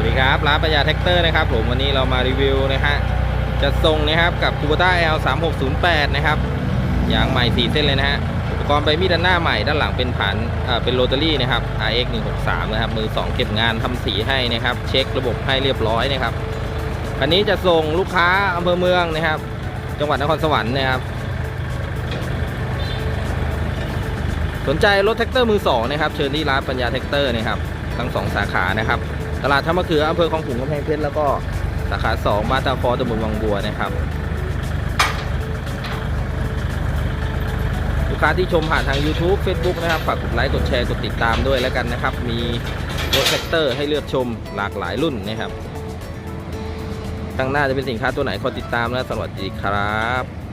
วัสดีครับร้านปัญญาแท็กเตอร์นะครับผมวันนี้เรามารีวิวนะฮะจะส่งนะครับกับ k u b o t a L 3 6 0 8นะครับยางใหม่4เส้นเลยนะฮะอุปกรณ์ใบมีดด้านหน้าใหม่ด้านหลังเป็นผ่านเป็นโรตารี่นะครับ RX 163นะครับมือ 2 เก็บงานทำสีให้นะครับ เช็คระบบให้เรียบร้อยนะครับคันนี้จะส่งลูกค้าอำเภอเมืองนะครับ จังหวัดนครสวรรค์นะครับสนใจรถแท็กเตอร์มือสองนะครับเชิญที่ร้านปัญญาแท็กเตอร์นะครับทั้งสองสาขานะครับ ตลาดท่ามะเขืออำเภอคลองขุงกำแพงเพชรแล้วก็สาขาสองบ้านตาคอตำบลวังบัวนะครับลูกค้าที่ชมผ่านทาง YouTube Facebook นะครับฝากกดไลค์กดแชร์กดติดตามด้วยแล้วกันนะครับ มีรถแท็กเตอร์ให้เลือกชมหลากหลายรุ่นนะครับตั้างหน้าจะเป็นสินค้าตัวไหนคอยติดตามนะสวัสดีครับ